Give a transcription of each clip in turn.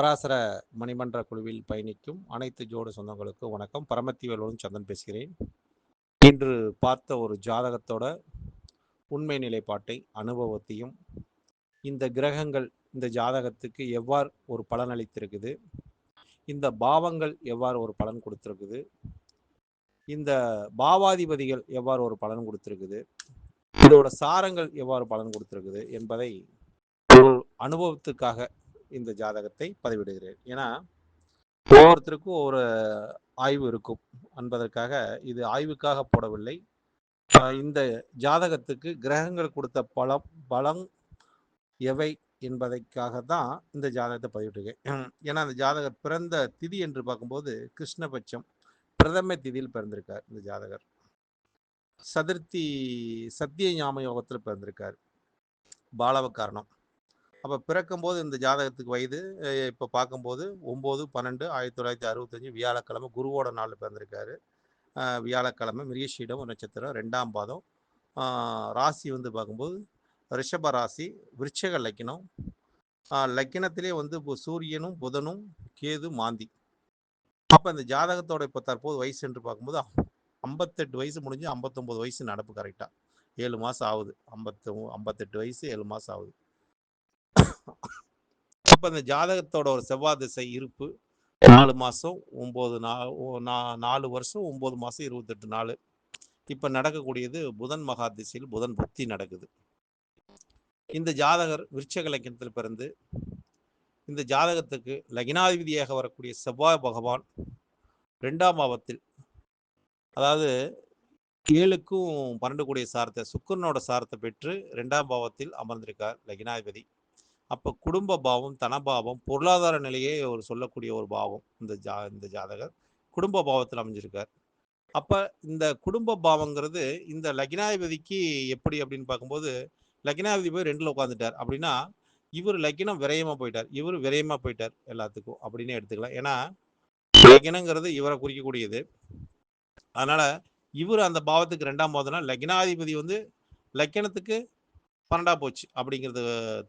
பராசர மணிமன்ற குழுவில் பயணிக்கும் அனைத்து ஜோடு சொந்தங்களுக்கும் வணக்கம். பரமத்திவேலோடும் சந்தன் பேசுகிறேன். இன்று பார்த்த ஒரு ஜாதகத்தோட உண்மை நிலைப்பாட்டை அனுபவத்தையும் இந்த கிரகங்கள் இந்த ஜாதகத்துக்கு எவ்வாறு ஒரு பலன் அளித்திருக்குது இந்த பாவங்கள் எவ்வாறு ஒரு பலன் கொடுத்துருக்குது இந்த பாவாதிபதிகள் எவ்வாறு ஒரு பலன் கொடுத்துருக்குது இதோட சாரங்கள் எவ்வாறு பலன் கொடுத்துருக்குது என்பதை ஒரு அனுபவத்துக்காக இந்த ஜாதகத்தை பதிவிடுகிறேன். ஏன்னா ஒவ்வொருத்தருக்கும் ஒரு ஆய்வு இருக்கும். என்பதற்காக இது ஆய்வுக்காக போடவில்லை. இந்த ஜாதகத்துக்கு கிரகங்கள் கொடுத்த பலம் பலம் எவை என்பதற்காக தான் இந்த ஜாதகத்தை பதிவிட்டிருக்கேன். ஏன்னா அந்த ஜாதகர் பிறந்த திதி என்று பார்க்கும்போது கிருஷ்ணபட்சம் பிரதம திதியில் பிறந்திருக்கார் இந்த ஜாதகர். சதுர்த்தி சத்திய ஞாம யோகத்தில் பிறந்திருக்கார். பாலவ காரணம் அப்போ பிறக்கும்போது இந்த ஜாதகத்துக்கு வயது இப்போ பார்க்கும்போது ஒம்பது பன்னெண்டு ஆயிரத்தி தொள்ளாயிரத்தி அறுபத்தஞ்சு வியாழக்கிழமை குருவோட நாளில் பிறந்திருக்காரு. வியாழக்கிழமை மிருகஷீடம் நட்சத்திரம் ரெண்டாம் பாதம். ராசி வந்து பார்க்கும்போது ரிஷப ராசி விருட்சக லக்கினம். லக்கினத்திலே வந்து இப்போ சூரியனும் புதனும் கேது மாந்தி. அப்போ இந்த ஜாதகத்தோட இப்போ தற்போது வயசு என்று பார்க்கும்போது ஐம்பத்தெட்டு வயசு முடிஞ்சு ஐம்பத்தொம்போது வயசு நடப்பு கரெக்டாக ஏழு மாதம் ஆகுது. ஐம்பத்து ஐம்பத்தெட்டு வயசு ஏழு மாதம் ஆகுது. அப்போ இந்த ஜாதகத்தோட ஒரு செவ்வாய் திசை இருப்பு. நாலு மாதம் ஒம்பது நா நாலு வருஷம் ஒம்பது மாதம் இருபத்தெட்டு நாள். இப்போ நடக்கக்கூடியது புதன் மகா திசையில் புதன் புத்தி நடக்குது. இந்த ஜாதகர் விருச்சக லக்கினத்தில் பிறந்து இந்த ஜாதகத்துக்கு லக்னாதிபதியாக வரக்கூடிய செவ்வாய் பகவான் ரெண்டாம் பாவத்தில் அதாவது ஏழுக்கும் பன்னெண்டு கூடிய சாரத்தை சுக்கரனோட சாரத்தை பெற்று ரெண்டாம் பாவத்தில் அமர்ந்திருக்கார் லக்னாதிபதி. அப்போ குடும்ப பாவம் தனபாவம் பொருளாதார நிலையே ஒரு சொல்லக்கூடிய ஒரு பாவம் இந்த ஜா இந்த ஜாதகர். குடும்ப பாவத்தில் அமைஞ்சிருக்கார். அப்போ இந்த குடும்ப பாவங்கிறது இந்த லக்னாதிபதிக்கு எப்படி அப்படின்னு பார்க்கும்போது லக்னாதிபதி போய் ரெண்டில் உட்காந்துட்டார் அப்படின்னா இவர் லக்கினம் விரயமாக போயிட்டார். இவர் விரயமாக போயிட்டார் எல்லாத்துக்கும் அப்படின்னு எடுத்துக்கலாம். ஏன்னா லக்னங்கிறது இவரை குறிக்கக்கூடியது. அதனால் இவர் அந்த பாவத்துக்கு ரெண்டாம் பாவம்னா லக்னாதிபதி வந்து லக்கணத்துக்கு பன்னெண்டா போச்சு அப்படிங்கிறது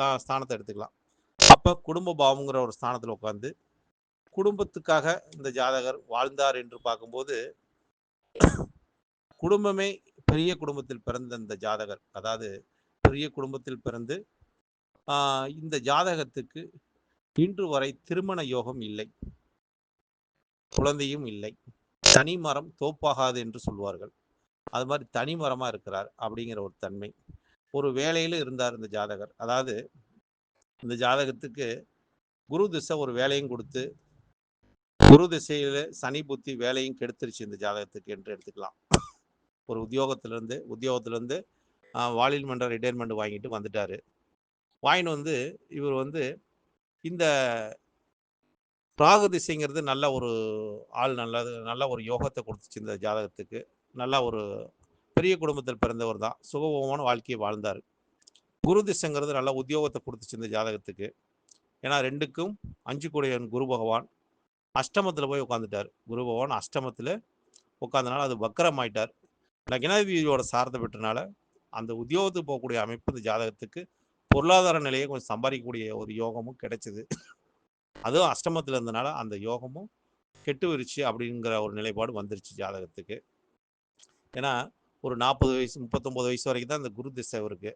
தான் ஸ்தானத்தை எடுத்துக்கலாம். அப்போ குடும்ப பாவங்கிற ஒரு ஸ்தானத்தில் உட்காந்து குடும்பத்துக்காக இந்த ஜாதகர் வாழ்ந்தார் என்று பார்க்கும்போது குடும்பமே பெரிய குடும்பத்தில் பிறந்த இந்த ஜாதகர். அதாவது பெரிய குடும்பத்தில் பிறந்து இந்த ஜாதகத்துக்கு இன்று வரை திருமண யோகம் இல்லை. குழந்தையும் இல்லை. தனி மரம் தோப்பாகாது என்று சொல்வார்கள். அது மாதிரி தனி மரமாக இருக்கிறார் அப்படிங்கிற ஒரு தன்மை. ஒரு வேலையில் இருந்தார் இந்த ஜாதகர். அதாவது இந்த ஜாதகத்துக்கு குரு திசை ஒரு வேலையும் கொடுத்து குரு திசையில சனி புத்தி வேலையும் கெடுத்துருச்சு இந்த ஜாதகத்துக்கு என்று எடுத்துக்கலாம். ஒரு உத்தியோகத்திலேருந்து உத்தியோகத்திலேருந்து வாலியல் வாலில் மன்ற ரிட்டையர்மெண்ட் வாங்கிட்டு வந்துட்டார். வாங்கிட்டு வந்து இவர் வந்து இந்த ராகு திசைங்கிறது நல்ல ஒரு ஆள் நல்லது நல்ல ஒரு யோகத்தை கொடுத்துச்சு இந்த ஜாதகத்துக்கு. நல்ல ஒரு பெரிய குடும்பத்தில் பிறந்தவர் தான். சுகபோகமான வாழ்க்கையை வாழ்ந்தார். குரு திசைங்கிறது நல்ல உத்தியோகத்தை கொடுத்துச்சு இந்த ஜாதகத்துக்கு. ஏன்னா ரெண்டுக்கும் அஞ்சு கூடையன் குரு பகவான் அஷ்டமத்தில் போய் உட்காந்துட்டார் குரு பகவான் அஷ்டமத்தில் உட்காந்தனால அது வக்கரம் ஆயிட்டார் லக்னாதிபதியோட சார்ந்த பெற்றனால அந்த உத்தியோகத்துக்கு போகக்கூடிய அமைப்பு இந்த ஜாதகத்துக்கு பொருளாதார நிலையை கொஞ்சம் சம்பாதிக்கக்கூடிய ஒரு யோகமும் கிடைச்சிது. அதுவும் அஷ்டமத்தில் இருந்தனால அந்த யோகமும் கெட்டு விரிச்சு அப்படிங்கிற ஒரு நிலைப்பாடு வந்துருச்சு ஜாதகத்துக்கு. ஏன்னா ஒரு நாற்பது வயசு முப்பத்தொம்போது வயசு வரைக்கும் தான் இந்த குரு திசை இருக்கு.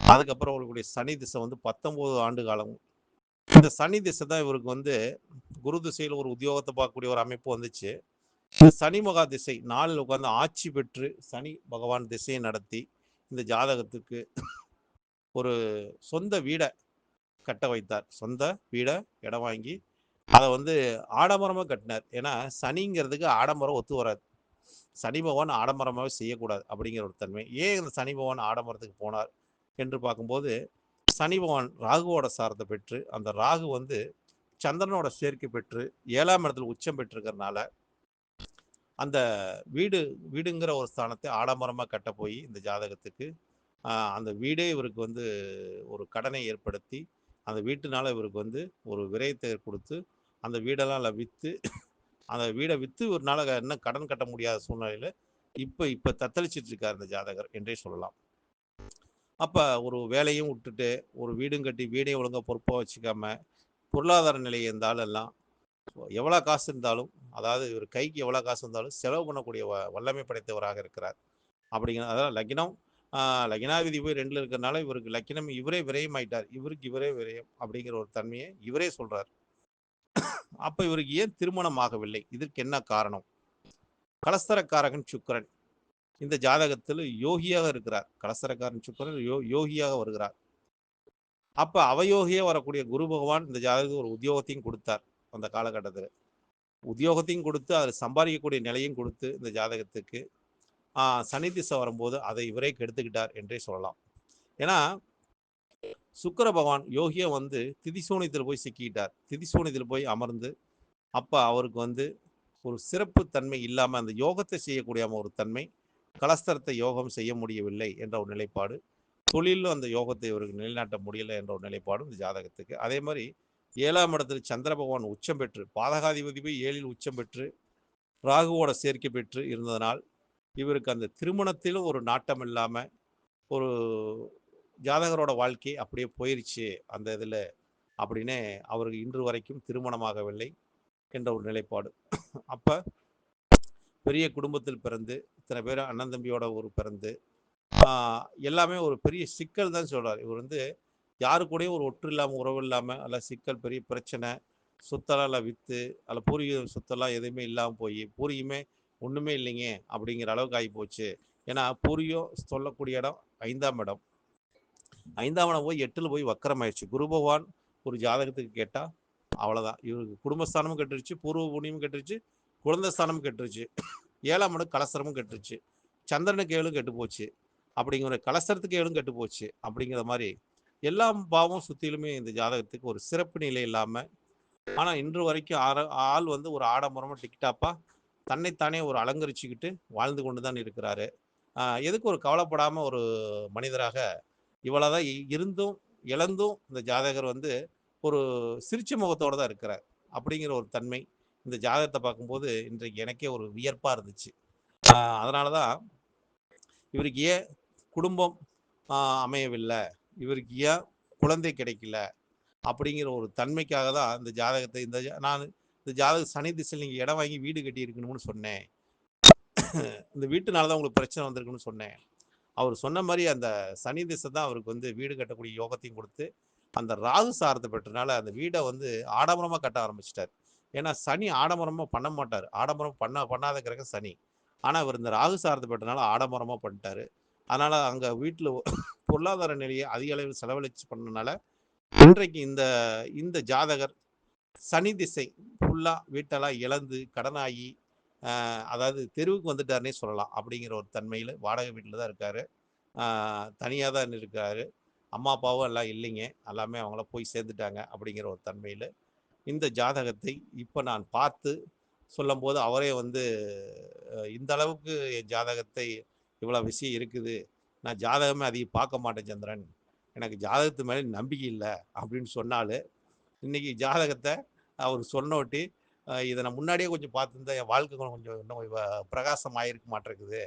அதுக்கப்புறம் அவருடைய சனி திசை வந்து பத்தொம்போது ஆண்டு காலம். இந்த சனி திசை தான் இவருக்கு வந்து குரு திசையில் ஒரு உத்தியோகத்தை பார்க்கக்கூடிய ஒரு அமைப்பு வந்துச்சு. இந்த சனி மகா திசை நாளில் உட்கார்ந்து ஆட்சி பெற்று சனி பகவான் திசையை நடத்தி இந்த ஜாதகத்துக்கு ஒரு சொந்த வீடை கட்ட வைத்தார். சொந்த வீடை இடம் வாங்கி அதை வந்து ஆடம்பரமாக கட்டினார். ஏன்னா சனிங்கிறதுக்கு ஆடம்பரம் ஒத்து வராது. சனி பகவான் ஆடம்பரமாகவே செய்யக்கூடாது அப்படிங்கிற ஒரு தன்மை. ஏன் இந்த சனி பகவான் ஆடம்பரத்துக்கு போனார் என்று பார்க்கும்போது சனி பகவான் ராகுவோட சாரத்தை பெற்று அந்த ராகு வந்து சந்திரனோட சேர்க்கை பெற்று ஏழாம் இடத்துல உச்சம் பெற்றிருக்கிறனால அந்த வீடு வீடுங்கிற ஒரு ஸ்தானத்தை ஆடம்பரமாக கட்ட போய் இந்த ஜாதகத்துக்கு அந்த வீடே இவருக்கு வந்து ஒரு கடனை ஏற்படுத்தி அந்த வீட்டுனால இவருக்கு வந்து ஒரு விரயத்தை கொடுத்து அந்த வீடெல்லாம் விற்று அந்த வீடை விற்று இவர்னால இன்னும் கடன் கட்ட முடியாத சூழ்நிலையில் இப்போ இப்போ தத்தளிச்சிட்டு இருக்கார் இந்த ஜாதகர் என்றே சொல்லலாம். அப்போ ஒரு வேலையும் விட்டுட்டு ஒரு வீடும் கட்டி வீடையும் ஒழுங்காக பொறுப்பாக வச்சுக்காம பொருளாதார நிலை இருந்தாலும் எல்லாம் எவ்வளோ காசு இருந்தாலும் அதாவது இவர் கைக்கு எவ்வளோ காசு இருந்தாலும் செலவு பண்ணக்கூடிய வ- வல்லமை படைத்தவராக இருக்கிறார். அப்படிங்கிற அதாவது லக்னம் ஆஹ், லக்னாதிபதி போய் ரெண்டில் இருக்கிறனால இவருக்கு லக்கினம் இவரே விரயம் ஆயிட்டார் இவருக்கு இவரே விரயம் அப்படிங்கிற ஒரு தன்மையை இவரே சொல்கிறார் அப்ப இவருக்கு ஏன் திருமணம் ஆகவில்லை? இதற்கு என்ன காரணம்? கலஸ்தரக்காரகன் சுக்கரன். இந்த ஜாதகத்தில் யோகியாக இருக்கிறார். கலஸ்தரக்காரன் சுக்கரன் யோ யோகியாக வருகிறார். அப்ப அவயோகியா வரக்கூடிய குரு பகவான் இந்த ஜாதகத்துக்கு ஒரு உத்தியோகத்தையும் கொடுத்தார் அந்த காலகட்டத்தில். உத்தியோகத்தையும் கொடுத்து அதில் சம்பாதிக்கக்கூடிய நிலையும் கொடுத்து இந்த ஜாதகத்துக்கு ஆஹ், சனி திசை வரும்போது அதை இவரே கெடுத்துக்கிட்டார் என்றே சொல்லலாம். ஏன்னா சுக்கர பகவான் யோகியா வந்து திதிசூனியத்தில் போய் சிக்கிட்டார் திதிசூனியத்தில் போய் அமர்ந்து அப்போ அவருக்கு வந்து ஒரு சிறப்பு தன்மை இல்லாமல் அந்த யோகத்தை செய்யக்கூடிய ஒரு தன்மை கலஸ்தரத்தை யோகம் செய்ய முடியவில்லை என்ற ஒரு நிலைப்பாடு தொழிலும் அந்த யோகத்தை இவருக்கு நிலைநாட்ட முடியலை என்ற ஒரு நிலைப்பாடும் இந்த ஜாதகத்துக்கு. அதே மாதிரி ஏழாம் இடத்தில் சந்திர பகவான் உச்சம் பெற்று பாதகாதிபதி போய் ஏழில் உச்சம் பெற்று ராகுவோட சேர்க்கை பெற்று இருந்ததனால் இவருக்கு அந்த திருமணத்திலும் ஒரு நாட்டம் இல்லாமல் ஒரு ஜாதகரோட வாழ்க்கை அப்படியே போயிருச்சு அந்த இதில் அப்படின்னு அவருக்கு இன்று வரைக்கும் திருமணமாகவில்லை என்ற ஒரு நிலைப்பாடு. அப்போ பெரிய குடும்பத்தில் பிறந்து இத்தனை பேர் அண்ணன் தம்பியோட ஒரு பிறந்து எல்லாமே ஒரு பெரிய சிக்கல் தான் சொல்கிறார் இவர் வந்து யாரு கூடயும் ஒரு ஒற்று இல்லாமல் உறவு இல்லாமல் அல்ல சிக்கல் பெரிய பிரச்சனை சொத்தெல்லாம் விற்று அல்ல பூர்வீக சொத்தெல்லாம் எதுவுமே இல்லாமல் போய் பூர்வீகமே ஒன்றுமே இல்லைங்க அப்படிங்கிற அளவுக்கு ஆகி போச்சு. ஏன்னா பூர்வீகம் சொல்லக்கூடிய இடம் ஐந்தாம் இடம். ஐந்தாம் இடம் போய் எட்டில் போய் வக்கரமாயிடுச்சு. குரு பகவான் ஒரு ஜாதகத்துக்கு கேட்டால் அவ்வளோதான் இவருக்கு குடும்பஸ்தானமும் கெட்டுருச்சு பூர்வ புண்ணியமும் கெட்டுருச்சு குழந்தை ஸ்தானமும் கெட்டுருச்சு ஏழாம் இடம் கலசரமும் கெட்டுருச்சு சந்திரனுக்கு ஏழும் கெட்டு போச்சு அப்படிங்கிற கலசரத்துக்கு ஏழும் கெட்டு போச்சு அப்படிங்கிற மாதிரி எல்லா பாவம் சுத்திலுமே இந்த ஜாதகத்துக்கு ஒரு சிறப்பு நிலை இல்லாமல் ஆனால் இன்று வரைக்கும் ஆர ஆள் வந்து ஒரு ஆடம்பரமாக டிக்டாப்பா தன்னைத்தானே ஒரு அலங்கரிச்சுக்கிட்டு வாழ்ந்து கொண்டு தான் இருக்கிறாரு. ஆஹ் எதுக்கு ஒரு கவலைப்படாமல் ஒரு மனிதராக இவ்வளோதான் இருந்தும் இழந்தும் இந்த ஜாதகர் வந்து ஒரு சிரிச்ச முகத்தோடு தான் இருக்கிறார். அப்படிங்கிற ஒரு தன்மை இந்த ஜாதகத்தை பார்க்கும்போது இன்றைக்கு எனக்கே ஒரு வியர்ப்பாக இருந்துச்சு. அதனால தான் இவருக்கு ஏன் குடும்பம் அமையவில்லை? இவருக்கு ஏன் குழந்தை கிடைக்கல? அப்படிங்கிற ஒரு தன்மைக்காக தான் இந்த ஜாதகத்தை இந்த நான் இந்த ஜாதக சனி திசையில் நீங்கள் இடம் வாங்கி வீடு கட்டி இருக்கணும்னு சொன்னேன். இந்த வீட்டுனால தான் உங்களுக்கு பிரச்சனை வந்திருக்குன்னு சொன்னேன். அவர் சொன்ன மாதிரி அந்த சனி திசை தான் அவருக்கு வந்து வீடு கட்டக்கூடிய யோகத்தையும் கொடுத்து அந்த ராகு சாரத்தை பெற்றனால அந்த வீடை வந்து ஆடம்பரமாக கட்ட ஆரம்பிச்சிட்டார். ஏன்னா சனி ஆடம்பரமாக பண்ண மாட்டார். ஆடம்பரம் பண்ண பண்ணாத கிரகம் சனி. ஆனால் அவர் இந்த ராகு சாரத்தை பெற்றனால ஆடம்பரமாக பண்ணிட்டாரு. அதனால் அங்கே வீட்டில் பொருளாதார நிலையை அதிக அளவில் செலவழிச்சு பண்ணனால இன்றைக்கு இந்த இந்த ஜாதகர் சனி திசை ஃபுல்லாக வீட்டெல்லாம் இழந்து கடனாகி அதாவது தெருவுக்கு வந்துட்டார்னே சொல்லலாம். அப்படிங்கிற ஒரு தன்மையில் வாடகை வீட்டில் தான் இருக்காரு. தனியாக தான் இருக்காரு அம்மா அப்பாவும் எல்லாம் இல்லைங்க. எல்லாமே அவங்கள போய் சேர்ந்துட்டாங்க அப்படிங்கிற ஒரு தன்மையில் இந்த ஜாதகத்தை இப்போ நான் பார்த்து சொல்லும்போது அவரே வந்து இந்த அளவுக்கு என் ஜாதகத்தை இவ்வளோ விஷயம் இருக்குது. நான் ஜாதகமே அதிகம் பார்க்க மாட்டேன் சந்திரன். எனக்கு ஜாதகத்து மேலே நம்பிக்கை இல்லை அப்படின்னு சொன்னாலும் இன்னைக்கு ஜாதகத்தை அவர் சொன்னோட்டி இதை நான் முன்னாடியே கொஞ்சம் பார்த்துருந்தா என் வாழ்க்கை கொஞ்சம் இன்னும் இவ- பிரகாசம் ஆயிருக்க மாட்டேருக்குது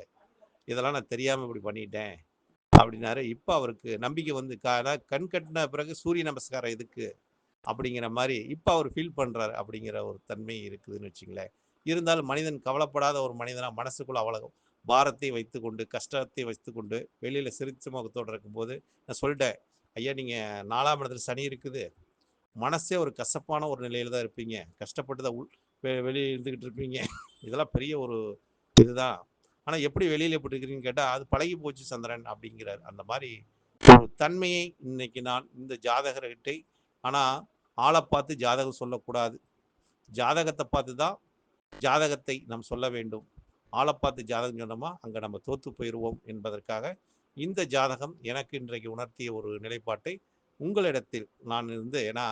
இதெல்லாம் நான் தெரியாமல் இப்படி பண்ணிட்டேன். அப்படின்னாரு. இப்போ அவருக்கு நம்பிக்கை வந்து கண் கட்டின பிறகு சூரிய நமஸ்காரம் எதுக்கு? அப்படிங்கிற மாதிரி இப்போ அவர் ஃபீல் பண்ணுறாரு அப்படிங்கிற ஒரு தன்மை இருக்குதுன்னு வச்சுங்களேன். இருந்தாலும் மனிதன் கவலைப்படாத ஒரு மனிதனாக மனசுக்குள்ள அவ்வளோ பாரத்தை வைத்துக்கொண்டு கஷ்டத்தை வைத்துக்கொண்டு வெளியில் சிரிச்ச முகத்தோடு இருக்கும்போது நான் சொல்லிட்டேன் ஐயா நீங்கள் நாலாம் இடத்துல சனி இருக்குது. மனசே ஒரு கசப்பான ஒரு நிலையில தான் இருப்பீங்க. கஷ்டப்பட்டு தான் உள் வெளியே இருந்துக்கிட்டு இருப்பீங்க. இதெல்லாம் பெரிய ஒரு இதுதான். ஆனால் எப்படி வெளியில் எப்படி இருக்கிறீங்கன்னு கேட்டால் அது பழகி போச்சு சந்திரன் அப்படிங்கிறார். அந்த மாதிரி ஒரு தன்மையை இன்னைக்கு நான் இந்த ஜாதகர்கிட்ட ஆனால் ஆளை பார்த்து ஜாதகம் சொல்லக்கூடாது. ஜாதகத்தை பார்த்து தான் ஜாதகத்தை நாம் சொல்ல வேண்டும். ஆளை பார்த்து ஜாதகம் சொன்னோமா அங்கே நம்ம தோத்து போயிடுவோம் என்பதற்காக இந்த ஜாதகம் எனக்கு இன்றைக்கு உணர்த்திய ஒரு நிலைப்பாட்டை உங்களிடத்தில் நான் இருந்து ஏன்னா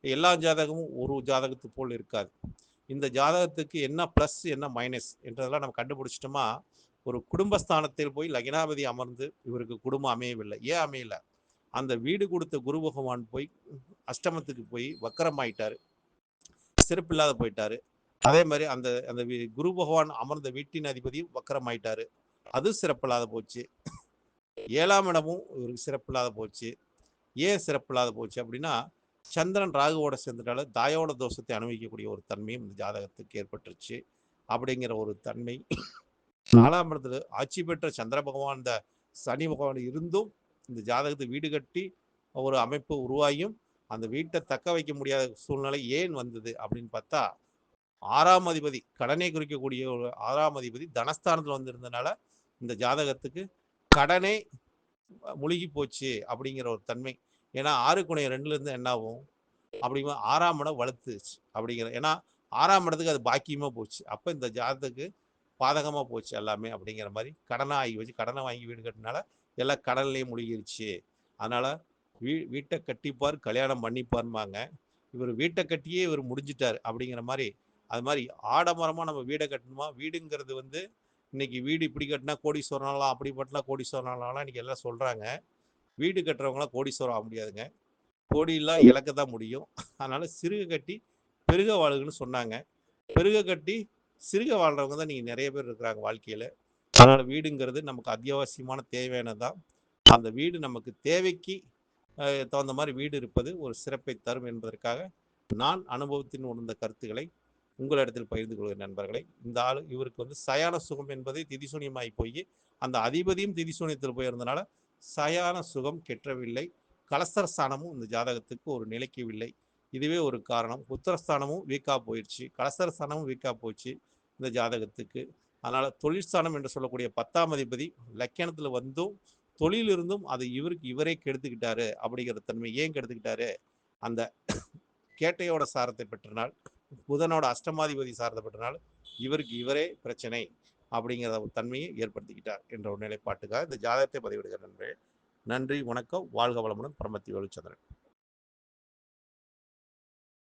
எல்லா ஜாதகமும் ஒரு ஜாதகத்து போல் இருக்காது. இந்த ஜாதகத்துக்கு என்ன ப்ளஸ் என்ன மைனஸ் என்றதெல்லாம் நம்ம கண்டுபிடிச்சிட்டோமா ஒரு குடும்பஸ்தானத்தில் போய் லக்னாபதி அமர்ந்து இவருக்கு குடும்பம் அமையவில்லை. ஏன் அமையல? அந்த வீடு கொடுத்த குரு பகவான் போய் அஷ்டமத்துக்கு போய் வக்கரமாயிட்டாரு சிறப்பில்லாத போயிட்டாரு. அதே மாதிரி அந்த அந்த குரு பகவான் அமர்ந்த வீட்டின் அதிபதி வக்கரமாயிட்டாரு அது சிறப்பில்லாத போச்சு. ஏழாம் இடமும் இவருக்கு சிறப்பில்லாத போச்சு. ஏன் சிறப்பில்லாத போச்சு அப்படின்னா சந்திரன் ராகுவோட சேர்ந்துட்டால தாயோட தோஷத்தை அனுபவிக்கக்கூடிய ஒரு தன்மையும் இந்த ஜாதகத்துக்கு ஏற்பட்டுருச்சு அப்படிங்கிற ஒரு தன்மை. நாலாம் இடத்துல ஆட்சி பெற்ற சந்திர பகவான் இந்த சனி பகவான் இருந்தும் இந்த ஜாதகத்தை வீடு கட்டி ஒரு அமைப்பு உருவாகியும் அந்த வீட்டை தக்க வைக்க முடியாத சூழ்நிலை ஏன் வந்தது அப்படின்னு பார்த்தா ஆறாம் அதிபதி கடனை குறிக்கக்கூடிய ஒரு ஆறாம் அதிபதி தனஸ்தானத்தில் வந்திருந்தனால இந்த ஜாதகத்துக்கு கடனே முழுகி போச்சு அப்படிங்கிற ஒரு தன்மை. ஏன்னா ஆறு குணையம் ரெண்டுலேருந்து என்ன ஆகும் ஆறாம் இடம் வளர்த்துச்சு அப்படிங்கிற ஏன்னா ஆறாம் இடத்துக்கு அது பாக்கியமாக போச்சு. அப்போ இந்த ஜாதத்துக்கு பாதகமாக போச்சு எல்லாமே அப்படிங்கிற மாதிரி கடனை ஆகி வச்சு கடனை வாங்கி வீடு கட்டினால எல்லாம் கடன்லேயும் முழுகிருச்சு. அதனால் வீ வீட்டை கட்டிப்பார் கல்யாணம் பண்ணிப்பார்மாங்க இவர் வீட்டை கட்டியே இவர் முடிஞ்சிட்டார் அப்படிங்கிற மாதிரி அது மாதிரி ஆடம்பரமாக நம்ம வீடை கட்டணுமா? வீடுங்கிறது வந்து இன்னைக்கு வீடு இப்படி கட்டினா கோடீஸ்வரனாலாம் அப்படி கட்டினா கோடீஸ்வரனாலாம் இன்னைக்கு எல்லாம் சொல்கிறாங்க வீடு கட்டுறவங்களாம் கோடீஸ்வரம் ஆக முடியாதுங்க. கோடியெல்லாம் இழக்க தான் முடியும். அதனால சிறுக கட்டி பெருக வாழுகன்னு சொன்னாங்க. பெருக கட்டி சிறுக வாழ்றவங்க தான் நீங்கள் நிறைய பேர் இருக்கிறாங்க வாழ்க்கையில். அதனால் வீடுங்கிறது நமக்கு அத்தியாவசியமான தேவையானதான் அந்த வீடு நமக்கு தேவைக்கு தகுந்த மாதிரி வீடு இருப்பது ஒரு சிறப்பை தரும் என்பதற்காக நான் அனுபவத்தின் உணர்ந்த கருத்துக்களை உங்களிடத்தில் பகிர்ந்து கொள்கிற நண்பர்களே. இந்த ஆள் இவருக்கு வந்து சயான சுகம் என்பதை திதிசூனியமாகி போய் அந்த அதிபதியும் திதிசூனியத்தில் போயிருந்தனால சயான சுகம் கெட்டவில்லை கலஸ்தரஸ்தானமும் இந்த ஜாதகத்துக்கு ஒரு நிலைக்கவில்லை. இதுவே ஒரு காரணம். உத்தரஸ்தானமும் வீக்காக போயிடுச்சு கலஸ்தரஸ்தானமும் வீக்காக போச்சு இந்த ஜாதகத்துக்கு. அதனால் தொழிற்ஸ்தானம் என்று சொல்லக்கூடிய பத்தாம் அதிபதி லக்கணத்தில் வந்தும் தொழில் இருந்தும் அது இவருக்கு இவரே கெடுத்துக்கிட்டாரு அப்படிங்கிற தன்மை ஏன் கெடுத்துக்கிட்டாரு? அந்த கேட்டையோட சாரத்தை பெற்றனால் புதனோட அஷ்டமாதிபதி சார்ந்தப்பட்டனால இவருக்கு இவரே பிரச்சனை அப்படிங்கிற ஒரு தன்மையை ஏற்படுத்திக்கிட்டார் என்ற ஒரு நிலைப்பாட்டுக்காக இந்த ஜாதகத்தை பதிவிடுகிற நண்பர்களே. நன்றி வணக்கம் வாழ்க வளமுடன் பரமத்தி வேலுச்சந்திரன்.